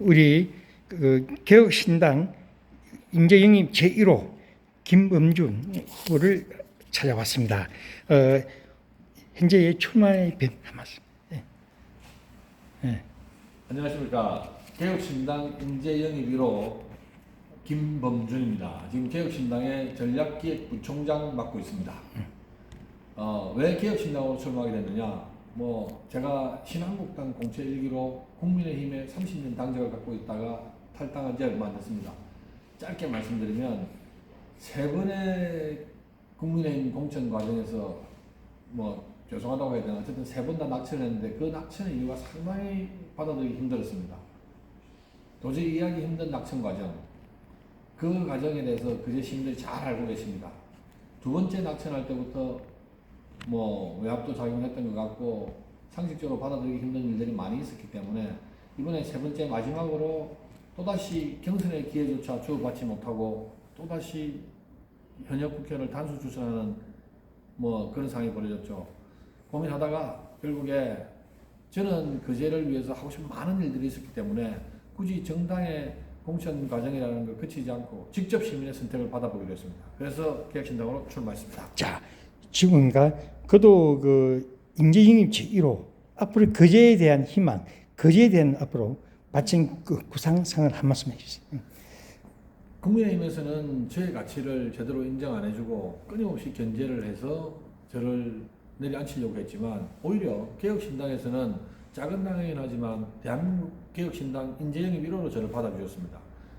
우리 그 개혁신당 인재영입 제1호 김범준 후보를 찾아왔습니다. 어, 현재 출마의 변 남았습니다. 안녕하십니까. 개혁신당 인재영입 1호 김범준입니다. 지금 개혁신당의 전략기획부총장 맡고 있습니다. 어, 왜 개혁신당으로 출마하게 됐느냐? 뭐 제가 신한국당 공채 1기로 국민의힘에 30년 당적을 갖고 있다가 탈당한 지 얼마 안 됐습니다. 짧게 말씀드리면 세 번의 국민의힘 공천 과정에서 뭐 죄송하다고 해야 되나 어쨌든 세 번 다 낙천했는데 그 낙천의 이유가 상당히 받아들이기 힘들었습니다. 도저히 이해하기 힘든 낙천 과정 그 과정에 대해서 그제 시민들이 잘 알고 계십니다. 두 번째 낙천할 때부터 뭐 외압도 작용했던 것 같고 상식적으로 받아들이기 힘든 일들이 많이 있었기 때문에 이번에 세 번째 마지막으로 또다시 경선의 기회조차 주고받지 못하고 또다시 현역 국회의원을 단수 추천하는 뭐 그런 상황이 벌어졌죠. 고민하다가 결국에 저는 그제를 위해서 하고 싶은 많은 일들이 있었기 때문에 굳이 정당의 공천 과정이라는 걸 거치지 않고 직접 시민의 선택을 받아보기로 했습니다. 그래서 개혁신당으로 출마했습니다. 자, 지금가 그도 그 인재영입 제 1호 앞으로 거제에 대한 희망, 거제에 대한 앞으로 마침 그 구상상을 한 말씀 해주세요. 국민의힘에서는 저의 가치를 제대로 인정 안 해주고 끊임없이 견제를 해서 저를 내려앉히려고 했지만 오히려 개혁신당에서는 작은 당이긴 하지만 대한민국 개혁신당 인재영입 1호로 저를 받아주셨습니다.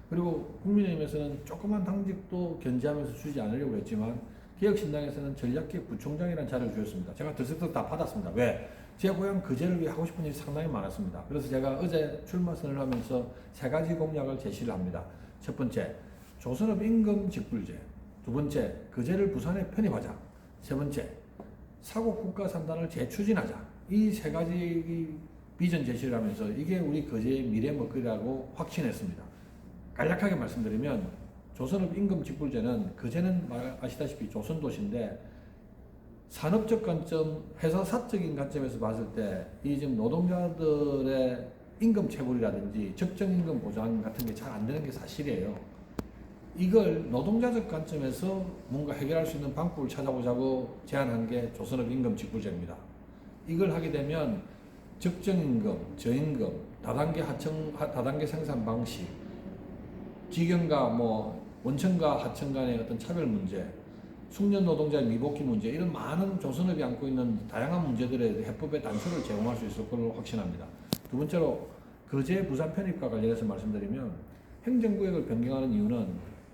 그리고 국민의힘에서는 조그만 당직도 견제하면서 주지 않으려고 했지만 개혁신당에서는 전략기획 부총장이라는 자리를 주셨습니다. 제가 들썩들썩 다 받았습니다. 왜? 제 고향 그제를 위해 하고 싶은 일이 상당히 많았습니다. 그래서 제가 어제 출마선을 하면서 세 가지 공약을 제시를 합니다. 첫 번째, 조선업 임금 직불제. 두 번째, 그제를 부산에 편입하자. 세 번째, 사고 국가 산단을 재추진하자. 이 세 가지 비전 제시를 하면서 이게 우리 거제의 미래 먹거리라고 확신했습니다. 간략하게 말씀드리면 조선업 임금 직불제는 그제는 말- 아시다시피 조선도시인데 산업적 관점, 회사 사적인 관점에서 봤을 때 이 지금 노동자들의 임금 체불이라든지 적정 임금 보장 같은 게 잘 안 되는 게 사실이에요. 이걸 노동자적 관점에서 뭔가 해결할 수 있는 방법을 찾아보자고 제안한 게 조선업 임금 직불제입니다. 이걸 하게 되면 적정 임금, 저임금, 다단계 하청, 하- 다단계 생산 방식, 직영과 뭐 원청과 하청 간의 어떤 차별 문제, 숙련 노동자의 미복귀 문제 이런 많은 조선업이 안고 있는 다양한 문제들의 해법의 단서를 제공할 수 있을 걸로 확신합니다. 두 번째로 거제 부산 편입과 관련해서 말씀드리면 행정구역을 변경하는 이유는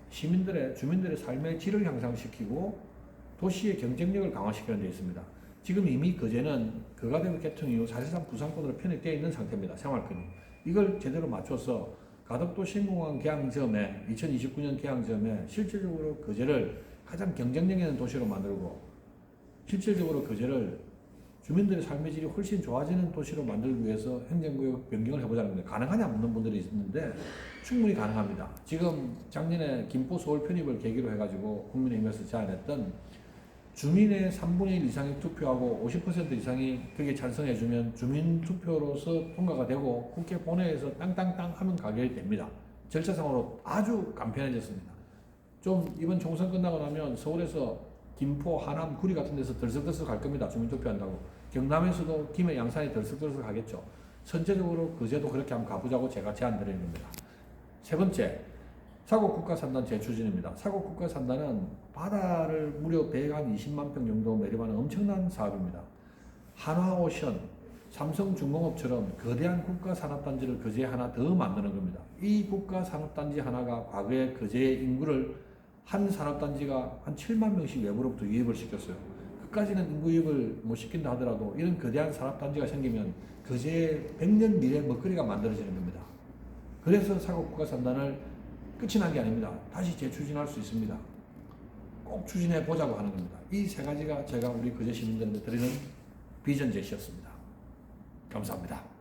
시민들의 주민들의 삶의 질을 향상시키고 도시의 경쟁력을 강화시키는 데 있습니다. 지금 이미 거제는 거가대교 개통 이후 사실상 부산권으로 편입되어 있는 상태입니다. 생활권이. 이걸 제대로 맞춰서 가덕도 신공항 개항점에 2029년 개항점에 실질적으로 거제를 가장 경쟁력 있는 도시로 만들고 실질적으로 거제를 주민들의 삶의 질이 훨씬 좋아지는 도시로 만들기 위해서 행정구역 변경을 해보자는 겁니다. 가능하냐 묻는 분들이 있는데 충분히 가능합니다. 지금 작년에 김포 서울 편입을 계기로 해가지고 국민의힘에서 제안했던 주민의 3분의 1 이상이 투표하고 50% 이상이 거기에 찬성해주면 주민 투표로서 통과가 되고 국회 본회의에서 땅땅땅 하면 가결이 됩니다. 절차상으로 아주 간편해졌습니다. 좀 이번 총선 끝나고 나면 서울에서 김포, 하남, 구리 같은 데서 들썩들썩 갈 겁니다. 주민투표한다고. 경남에서도 김해, 양산이 들썩들썩 가겠죠. 선제적으로 그 제도 그렇게 한번 가보자고 제가 제안 드리는 겁니다. 세 번째, 사고 국가 산단 재추진입니다. 사고 국가 산단은 바다를 무려 배가 한 20만 평 정도 매립하는 엄청난 사업입니다. 한화오션, 삼성중공업처럼 거대한 국가 산업단지를 거제에 하나 더 만드는 겁니다. 이 국가 산업단지 하나가 과거에 거제의 인구를 한 산업단지가 한 7만 명씩 외부로부터 유입을 시켰어요. 끝까지는 인구 유입을 못 시킨다 하더라도 이런 거대한 산업단지가 생기면 거제의 100년 미래 먹거리가 만들어지는 겁니다. 그래서 사고 국가 산단을 끝이 난 게 아닙니다. 다시 재추진할 수 있습니다. 꼭 추진해 보자고 하는 겁니다. 이 세 가지가 제가 우리 거제 시민들한테 드리는 비전 제시였습니다. 감사합니다.